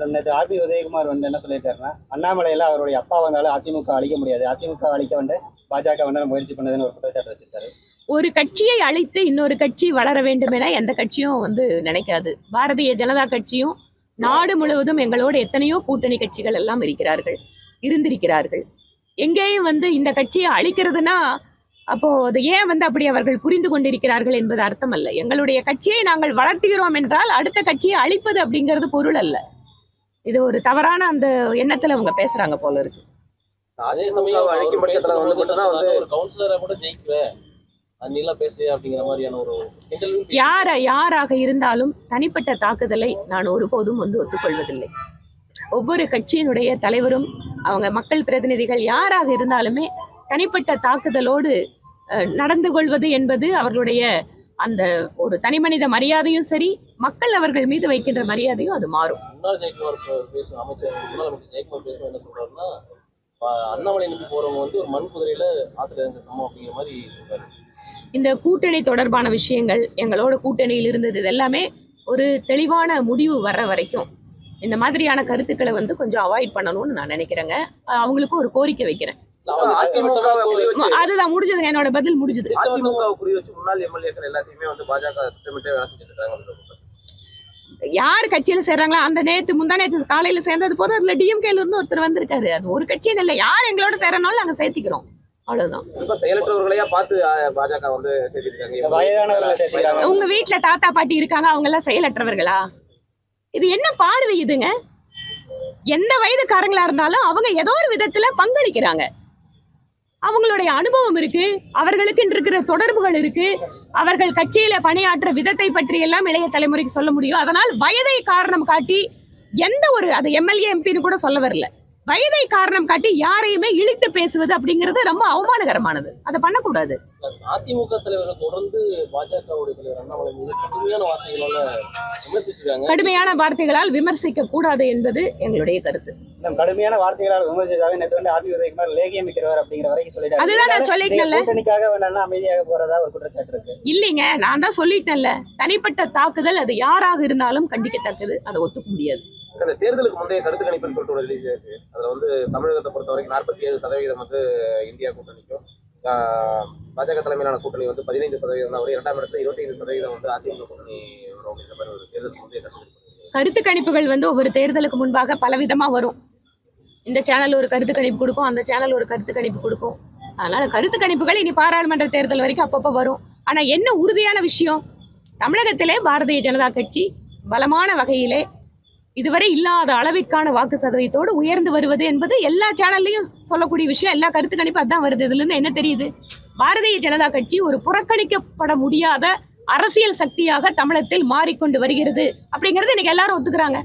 Madam நேற்று RB Udhayakumar வந்து என்ன சொல்லியிருக்காருன்னா அண்ணாமலையில அவருடைய அப்பா வந்தாலும் அதிமுக அழிக்க முடியாது. அதிமுக அழிக்க வந்து பாஜக வந்து முயற்சி பண்ணதுன்னு ஒரு குற்றச்சாட்டு வச்சிருக்காரு. ஒரு கட்சியை அழைத்து இன்னொரு கட்சி வளர வேண்டும் என எந்த கட்சியும் வந்து நினைக்காது. பாரதிய ஜனதா கட்சியும் நாடு முழுவதும் எங்களோடு எத்தனையோ கூட்டணி கட்சிகள் எல்லாம் இருக்கிறார்கள் இருந்திருக்கிறார்கள். எங்கேயும் வந்து இந்த கட்சியை அழிக்கிறதுனா அப்போ அது ஏன் வந்து அப்படி அவர்கள் புரிந்து கொண்டிருக்கிறார்கள் என்பது அர்த்தம் அல்ல எங்களுடைய கட்சியை நாங்கள் வளர்த்துகிறோம் என்றால் அடுத்த கட்சியை அழிப்பது அப்படிங்கிறது பொருள் அல்ல. இது ஒரு தவறான அந்த எண்ணத்துல அவங்க பேசுறாங்க போல இருக்கு. அதே சமயம் அழிக்கும் பட்சத்துல வந்து மட்டும்தான் வந்து- ஒரு கவுன்சிலரா கூட ஜெயிக்குவேன் யார யாராக இருந்தாலும் தனிப்பட்ட தாக்குதலை நான் ஒருபோதும் வந்து ஒத்துக்கொள்வதில்லை. ஒவ்வொரு கட்சியினுடைய தலைவரும் அவங்க மக்கள் பிரதிநிதிகள் யாராக இருந்தாலுமே தனிப்பட்ட தாக்குதலோடு நடந்து கொள்வது என்பது அவர்களுடைய அந்த ஒரு தனிமனித மரியாதையும் சரி மக்கள் அவர்கள் மீது வைக்கின்ற மரியாதையும் அது மாறும். இந்த கூட்டணி தொடர்பான விஷயங்கள் எங்களோட கூட்டணியில் இருந்தது இது எல்லாமே ஒரு தெளிவான முடிவு வர்ற வரைக்கும். இந்த மாதிரியான கருத்துக்களை வந்து கொஞ்சம் அவாய்ட் பண்ணணும்னு நான் நினைக்கிறேங்க. அஹ் அவங்களுக்கு ஒரு கோரிக்கை வைக்கிறேன். அதுதான் முடிஞ்சதுங்க. என்னோட பதில் முடிஞ்சது. யார் கட்சியில சேர்றாங்களோ அந்த நேத்து முந்தா நேத்து காலையில சேர்ந்தது போது அதுல டிஎம்கேல இருந்து ஒருத்தர் வந்திருக்காரு. அது ஒரு கட்சின்னு இல்லை. யார் எங்களோட சேரனாலும் நாங்க சேர்த்திக்கிறோம். அவ்வளவுதான். உங்க வீட்ல தாத்தா பாட்டி இருக்காங்க. அவங்க எல்லாம் செயலற்றவர்களா? இது என்ன பார்வை இதுங்க? எந்த வயதுக்காரங்களா இருந்தாலும் அவங்க ஏதோ ஒரு விதத்துல பங்களிக்கிறாங்க. அவங்களுடைய அனுபவம் இருக்கு அவர்களுக்கு இருக்கிற தொடர்புகள் இருக்கு அவர்கள் கட்சியில பணியாற்ற விதத்தை பற்றி எல்லாம் இளைய தலைமுறைக்கு சொல்ல முடியும். அதனால் வயதை காரணம் காட்டி எந்த ஒரு அது எம்எல்ஏ எம்பின்னு கூட சொல்ல வரல. வயதை காரணம் காட்டி யாரையுமே இழித்து பேசுவது அப்படிங்கிறது ரொம்ப அவமானகரமானது. அதை பண்ணக்கூடாது. அதிமுக தொடர்ந்து தலைவர் அண்ணாமலை மீது கடுமையான வார்த்தைகளால விமர்சிக்க கூடாது என்பது எங்களுடைய கருத்து. கடுமையான வார்த்தைகளால் விமர்சிச்சாவே நேற்று வந்து ஆர்பி உதயகுமார் லேகியம் விற்கிறவர் அப்படிங்கிற வரைக்கும் சொல்லிட்டாரு. அதுதான் நான் சொல்லிட்டேன்ல. கூட்டணிக்காக வேணா அமைதியாக போறதா ஒரு குற்றச்சாட்டு இருக்கு. இல்லைங்க நான் தான் சொல்லிட்டேன்ல. தனிப்பட்ட தாக்குதல் அது யாராக இருந்தாலும் கண்டிக்கத்தக்கது. அதை ஒத்துக்க முடியாது. அந்த தேர்தலுக்கு முந்தைய கருத்து கணிப்புன்னு சொல்லிட்டு ஒரு ரிலீஸ் இருக்கு. அதுல வந்து தமிழகத்தை பொறுத்த வரைக்கும் நாற்பத்தி ஏழு சதவீதம் வந்து இந்தியா கூட்டணிக்கும் ஆஹ், பாஜக தலைமையிலான கூட்டணி வந்து பதினைந்து சதவீதம் தான். வரும் இரண்டாம் இடத்துல இருபத்தி ஐந்து சதவீதம் வந்து அதிமுக கூட்டணி வரும் அப்படின்ற மாதிரி ஒரு தேர்தலுக்கு முந்தைய கருத்து கருத்து கணிப்புகள் வந்து ஒவ்வொரு தேர்தலுக்கு முன்பாக பலவிதமா வரும். இந்த சேனல் ஒரு கருத்து கணிப்பு கொடுக்கும் அந்த சேனல் ஒரு கருத்து கணிப்பு கொடுக்கும். அதனால கருத்து கணிப்புகள் இனி பாராளுமன்ற தேர்தல் வரைக்கும் அப்பப்போ வரும். ஆனா என்ன உறுதியான விஷயம்? தமிழகத்திலே பாரதிய ஜனதா கட்சி பலமான வகையிலே இதுவரை இல்லாத அளவிற்கான வாக்கு சதவீதத்தோடு உயர்ந்து வருவது என்பது எல்லா சேனல்லையும் சொல்லக்கூடிய விஷயம். எல்லா கருத்து கணிப்பு அதான் வருது. இதுல இருந்து என்ன தெரியுது? பாரதிய ஜனதா கட்சி ஒரு புறக்கணிக்கப்பட முடியாத அரசியல் சக்தியாக தமிழகத்தில் மாறிக்கொண்டு வருகிறது. அப்படிங்கறது இன்னைக்கு எல்லாரும் ஒத்துக்கிறாங்க.